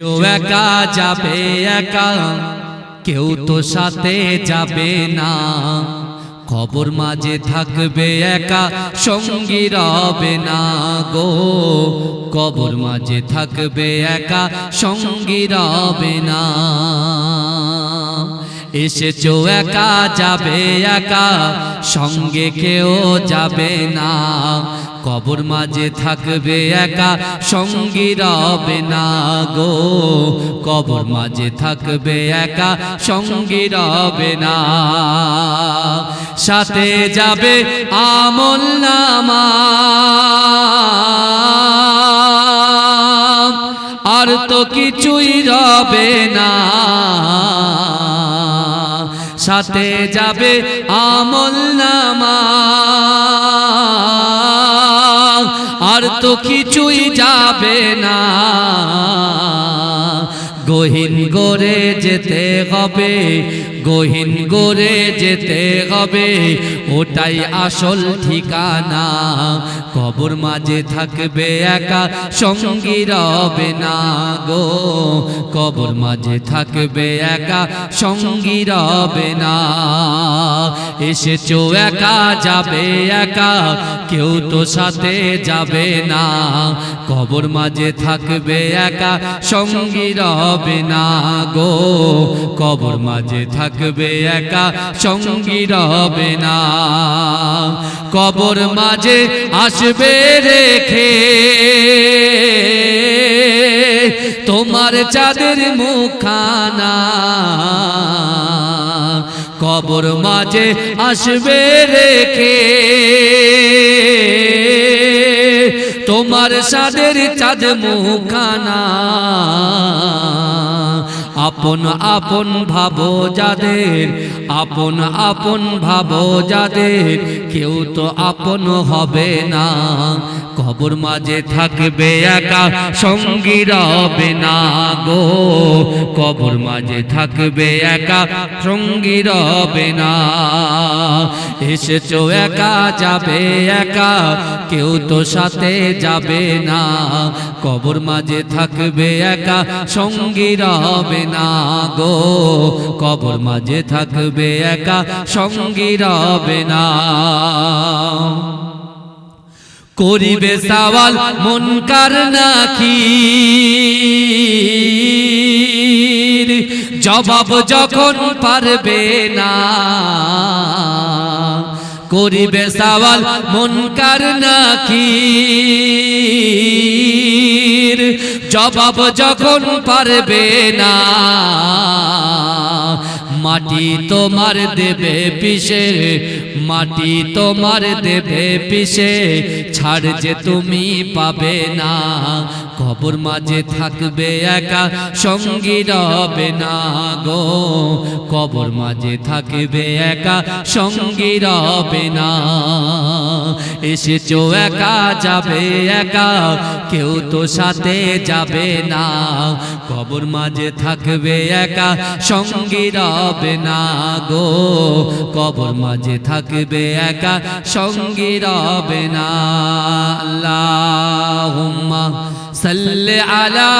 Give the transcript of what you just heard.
কেউ একা যাবে একা, কেউ তো সাথে যাবে না। খবর মাঝে থাকবে একা, সঙ্গী রবে না গো। কবর মাঝে থাকবে একা, সঙ্গী রবে না। এসেছ একা, যাবে একা, সঙ্গে কেউ যাবে না। কবর মাঝে থাকবে একা, সঙ্গী রবে না গো। কবর মাঝে থাকবে একা, সঙ্গী রবে না। সাথে যাবে আমল নামা। আর তো কিছুই রবে না। সাথে যাবে আমল নামা। তো কিছুই যাবে না। গহীন গড়ে যেতে হবে, গহীন গড়ে যেতে হবে, ওটাই আসল ঠিকানা। কবর মাঝে থাকবে একা, সঙ্গী রবে না গো। কবর মাঝে থাকবে একা, সঙ্গী রবে না। এসেছ একা, যাবে একা, কেউ তো সাথে যাবে না। কবর মাঝে থাকবে একা, সঙ্গী রবে না গো। কবর মাঝে থাকবে একা, সঙ্গী রবে না। কবর মাঝে আসবে রেখে, তোমার চাঁদের মুখানা কবর মাঝে আসবে রেখে। তোমার সাদের চাঁদ মুখানা আপন আপন ভাবো যাদের, আপন আপন ভাবো যাদের, কেউ তো আপন হবে না। কবর মাঝে থাকবে একা, সঙ্গী রবে না গো। কবর মাঝে থাকবে একা, সঙ্গী রবে না। এসেছ একা, যাবে একা, কেউ তো সাথে যাবে না। কবর মাঝে থাকবে একা, সঙ্গী রবে না গো, কবর মাঝে থাকবে একা, সঙ্গী রবে না। করিবে সওয়াল মনকার নাকি? জবাব যখন পারবে না, করিবে সওয়াল মনকার নাকি? জবাব যখন পারবে না মাটি তোমার দেবে পিসে মাটি তোমার দেবে পিসে ছাড় যে তুমি পাবে না। কবর মাঝে থাকবে একা, সঙ্গী রবে না গো। কবর মাঝে থাকবে একা, সঙ্গী রবে না। এসেছ একা, যাবে একা, কেউ তো সাথে যাবে না। কবর মাঝে থাকবে একা, সঙ্গী রবে না গো। কবর মাঝে থাকবে একা সঙ্গী রবে না। আল্লাহ সাল্লে আলা